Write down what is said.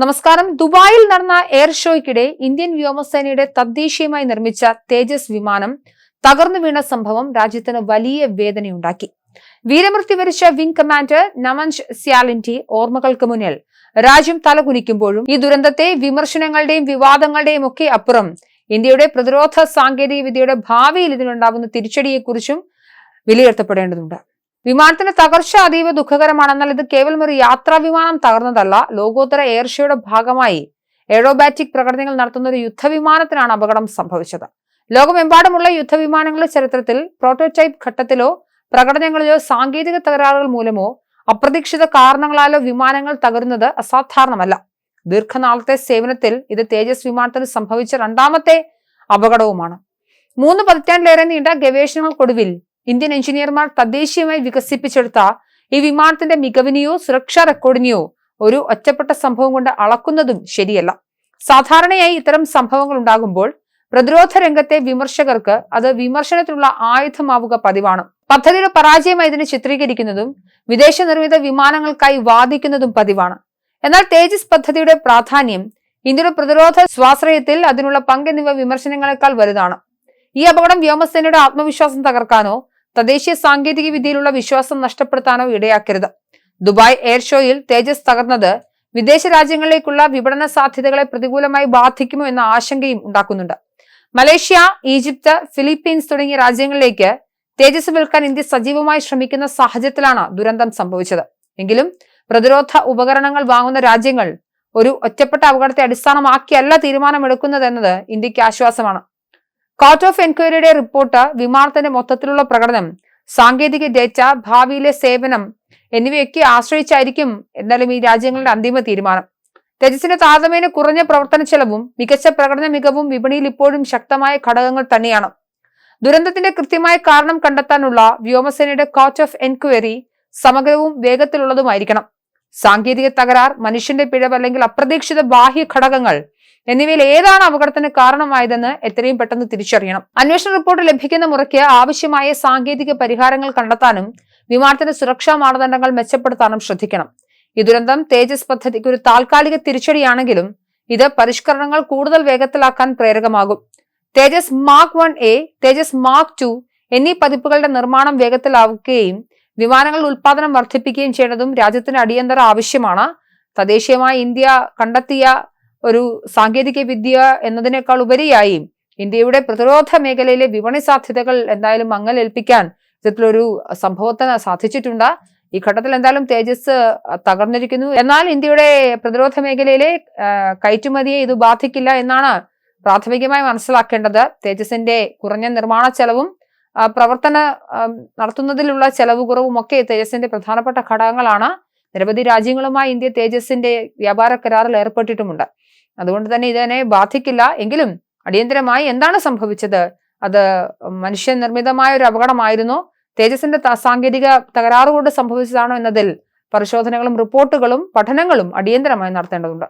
നമസ്കാരം. ദുബായിൽ നടന്ന എയർ ഷോയ്ക്കിടെ ഇന്ത്യൻ വ്യോമസേനയുടെ തദ്ദേശീയമായി നിർമ്മിച്ച തേജസ് വിമാനം തകർന്നു വീണ സംഭവം രാജ്യത്തിന് വലിയ വേദനയുണ്ടാക്കി. വീരമൃത്യു വരിച്ച വിംഗ് കമാൻഡർ നമൻഷ് സ്യാലിന്റി ഓർമ്മകൾക്ക് മുന്നിൽ രാജ്യം തലകുനിക്കുമ്പോഴും ഈ ദുരന്തത്തെ വിമർശനങ്ങളുടെയും വിവാദങ്ങളുടെയും ഒക്കെ അപ്പുറം ഇന്ത്യയുടെ പ്രതിരോധ സാങ്കേതിക വിദ്യയുടെ ഭാവിയിൽ ഇതിനുണ്ടാവുന്ന തിരിച്ചടിയെക്കുറിച്ചും വിലയിരുത്തപ്പെടേണ്ടതുണ്ട്. വിമാനത്തിന്റെ തകർച്ച അതീവ ദുഃഖകരമാണെന്നാൽ ഇത് കേവലം ഒരു യാത്രാ വിമാനം തകർന്നതല്ല. ലോകോത്തര എയർഷോയുടെ ഭാഗമായി എയറോബാറ്റിക് പ്രകടനങ്ങൾ നടത്തുന്ന ഒരു യുദ്ധവിമാനത്തിനാണ് അപകടം സംഭവിച്ചത്. ലോകമെമ്പാടുമുള്ള യുദ്ധവിമാനങ്ങളുടെ ചരിത്രത്തിൽ പ്രോട്ടോടൈപ്പ് ഘട്ടത്തിലോ പ്രകടനങ്ങളിലോ സാങ്കേതിക തകരാറുകൾ മൂലമോ അപ്രതീക്ഷിത കാരണങ്ങളാലോ വിമാനങ്ങൾ തകരുന്നത് അസാധാരണമല്ല. ദീർഘനാളത്തെ സേവനത്തിൽ ഇത് തേജസ് വിമാനത്തിന് സംഭവിച്ച രണ്ടാമത്തെ അപകടവുമാണ്. മൂന്ന് പതിറ്റാണ്ടിലേറെ നീണ്ട ഗവേഷണങ്ങൾക്കൊടുവിൽ ഇന്ത്യൻ എഞ്ചിനീയർമാർ തദ്ദേശീയമായി വികസിപ്പിച്ചെടുത്ത ഈ വിമാനത്തിന്റെ മികവിനെയോ സുരക്ഷാ റെക്കോർഡിനെയോ ഒരു ഒറ്റപ്പെട്ട സംഭവം കൊണ്ട് അളക്കുന്നതും ശരിയല്ല. സാധാരണയായി ഇത്തരം സംഭവങ്ങൾ ഉണ്ടാകുമ്പോൾ പ്രതിരോധ രംഗത്തെ വിമർശകർക്ക് അത് വിമർശനത്തിനുള്ള ആയുധമാവുക പതിവാണ്. പദ്ധതിയുടെ പരാജയമായി ഇതിനെ ചിത്രീകരിക്കുന്നതും വിദേശ നിർമ്മിത വിമാനങ്ങൾക്കായി വാദിക്കുന്നതും പതിവാണ്. എന്നാൽ തേജസ് പദ്ധതിയുടെ പ്രാധാന്യം ഇന്ത്യയുടെ പ്രതിരോധ സ്വാശ്രയത്തിൽ അതിനുള്ള പങ്ക് എന്നിവ വിമർശനങ്ങളെക്കാൾ വലുതാണ്. ഈ അപകടം വ്യോമസേനയുടെ ആത്മവിശ്വാസം തകർക്കാനോ തദ്ദേശീയ സാങ്കേതിക വിദ്യയിലുള്ള വിശ്വാസം നഷ്ടപ്പെടുത്താനോ ഇടയാക്കരുത്. ദുബായ് എയർ ഷോയിൽ തേജസ് തകർന്നത് വിദേശ രാജ്യങ്ങളിലേക്കുള്ള വിപണന സാധ്യതകളെ പ്രതികൂലമായി ബാധിക്കുമോ എന്ന ആശങ്കയും ഉണ്ടാക്കുന്നുണ്ട്. മലേഷ്യ ഈജിപ്ത് ഫിലിപ്പീൻസ് തുടങ്ങിയ രാജ്യങ്ങളിലേക്ക് തേജസ് വിൽക്കാൻ ഇന്ത്യ സജീവമായി ശ്രമിക്കുന്ന സാഹചര്യത്തിലാണ് ദുരന്തം സംഭവിച്ചത്. എങ്കിലും പ്രതിരോധ ഉപകരണങ്ങൾ വാങ്ങുന്ന രാജ്യങ്ങൾ ഒരു ഒറ്റപ്പെട്ട അപകടത്തെ അടിസ്ഥാനമാക്കിയല്ല തീരുമാനമെടുക്കുന്നതെന്നത് ഇന്ത്യയ്ക്ക് ആശ്വാസമാണ്. കോർട്ട് ഓഫ് എൻക്വയറിയുടെ റിപ്പോർട്ട് വിമാനത്തിന്റെ മൊത്തത്തിലുള്ള പ്രകടനം സാങ്കേതിക ഡേറ്റ ഭാവിയിലെ സേവനം എന്നിവയൊക്കെ ആശ്രയിച്ചായിരിക്കും എന്നാലും ഈ രാജ്യങ്ങളുടെ അന്തിമ തീരുമാനം. തേജസിന്റെ താരതമ്യേന കുറഞ്ഞ പ്രവർത്തന ചെലവും മികച്ച പ്രകടന മികവും വിപണിയിൽ ഇപ്പോഴും ശക്തമായ ഘടകങ്ങൾ തന്നെയാണ്. ദുരന്തത്തിന്റെ കൃത്യമായ കാരണം കണ്ടെത്താനുള്ള വ്യോമസേനയുടെ കോർട്ട് ഓഫ് എൻക്വയറി സമഗ്രവും വേഗത്തിലുള്ളതുമായിരിക്കണം. സാങ്കേതിക തകരാർ മനുഷ്യന്റെ പിഴവ് അല്ലെങ്കിൽ അപ്രതീക്ഷിത ബാഹ്യ ഘടകങ്ങൾ എന്നിവയിൽ ഏതാണ് അപകടത്തിന് കാരണമായതെന്ന് എത്രയും പെട്ടെന്ന് തിരിച്ചറിയണം. അന്വേഷണ റിപ്പോർട്ട് ലഭിക്കുന്ന മുറയ്ക്ക് ആവശ്യമായ സാങ്കേതിക പരിഹാരങ്ങൾ കണ്ടെത്താനും വിമാനത്തിന്റെ സുരക്ഷാ മാനദണ്ഡങ്ങൾ മെച്ചപ്പെടുത്താനും ശ്രദ്ധിക്കണം. ഈ ദുരന്തം തേജസ് പദ്ധതിക്ക് ഒരു താൽക്കാലിക തിരിച്ചടിയാണെങ്കിലും ഇത് പരിഷ്കരണങ്ങൾ കൂടുതൽ വേഗത്തിലാക്കാൻ പ്രേരകമാകും. Tejas mark one A Tejas mark two എന്നീ പതിപ്പുകളുടെ നിർമ്മാണം വേഗത്തിലാവുകയും വിമാനങ്ങളുടെ ഉൽപാദനം വർദ്ധിപ്പിക്കുകയും ചെയ്യേണ്ടതും രാജ്യത്തിന് അടിയന്തര ആവശ്യമാണ്. തദ്ദേശീയമായി ഇന്ത്യ കണ്ടെത്തിയ ഒരു സാങ്കേതിക വിദ്യ എന്നതിനേക്കാൾ ഉപരിയായി ഇന്ത്യയുടെ പ്രതിരോധ മേഖലയിലെ വിപണി സാധ്യതകൾ എന്തായാലും മങ്ങലേൽപ്പിക്കാൻ ഇത്തരത്തിലൊരു സംഭവത്തിന് സാധിച്ചിട്ടുണ്ട്. ഈ ഘട്ടത്തിൽ എന്തായാലും തേജസ് തകർന്നിരിക്കുന്നു. എന്നാൽ ഇന്ത്യയുടെ പ്രതിരോധ മേഖലയിലെ കയറ്റുമതിയെ ഇത് ബാധിക്കില്ല എന്നാണ് പ്രാഥമികമായി മനസ്സിലാക്കേണ്ടത്. തേജസിന്റെ കുറഞ്ഞ നിർമ്മാണ ചെലവും പ്രവർത്തന നടത്തുന്നതിലുള്ള ചെലവ് കുറവും ഒക്കെ തേജസിന്റെ പ്രധാനപ്പെട്ട ഘടകങ്ങളാണ്. നിരവധി രാജ്യങ്ങളുമായി ഇന്ത്യ തേജസിന്റെ വ്യാപാര കരാറിൽ ഏർപ്പെട്ടിട്ടുമുണ്ട്. അതുകൊണ്ട് തന്നെ ഇതിനെ ബാധിക്കില്ല. എങ്കിലും അടിയന്തരമായി എന്താണ് സംഭവിച്ചത്? അത് മനുഷ്യ നിർമ്മിതമായ ഒരു അപകടമായിരുന്നു. തേജസിന്റെ സാങ്കേതിക തകരാറുകൊണ്ട് സംഭവിച്ചതാണോ എന്നതിൽ പരിശോധനകളും റിപ്പോർട്ടുകളും പഠനങ്ങളും അടിയന്തരമായി നടത്തേണ്ടതുണ്ട്.